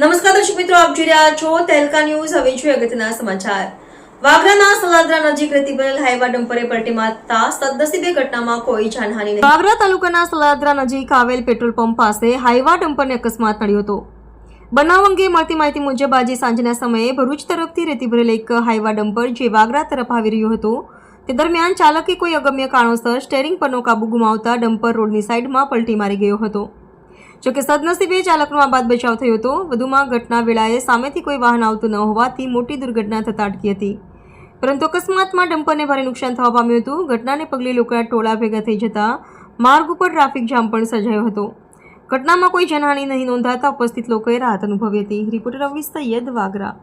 દર્શક મિત્રો, આપ જોઈ રહ્યા છો તહેલકા ન્યૂઝ. હવે જોઈએ અગત્યના સમાચાર. વાગરાના સલાદરા નજીક રહેતી બનેલ હાઈવા ડમ્પરે પલટી મારતા સદનસીબે ઘટનામાં કોઈ જાનહાની નહીં. વાગરા તાલુકાના સલાદરા નજીક આવેલ પેટ્રોલ પંપ પાસે હાઈવા ડમ્પરને અકસ્માત નડ્યો હતો. બનાવ અંગે મળતી માહિતી મુજબ આજે સાંજના સમયે ભરૂચ તરફથી રેતી ભરેલ એક હાઈવા ડમ્પર જે વાગરા તરફ આવી રહ્યો હતો, તે દરમિયાન ચાલકે કોઈ અગમ્ય કારણોસર સ્ટેરિંગ પરનો કાબુ ગુમાવતા ડમ્પર રોડની સાઈડમાં પલટી મારી ગયો હતો. જોકે સદનસીબે ચાલકનો બાદ બચાવ થયો હતો. વધુમાં ઘટના વેળાએ સામેથી કોઈ વાહન આવતું ન હોવાથી મોટી દુર્ઘટના થતા અટકી હતી. પરંતુ અકસ્માતમાં ડમ્પરને ભારે નુકસાન થવા પામ્યું હતું. ઘટનાને પગલે લોકોના ટોળા ભેગા થઈ જતા માર્ગ ઉપર ટ્રાફિક જામ પણ સર્જાયો હતો. ઘટનામાં કોઈ જનહાનિ નહીં નોંધાતા ઉપસ્થિત લોકોએ રાહત અનુભવી હતી. રિપોર્ટર અવિસ્તા સૈયદ વાગરા.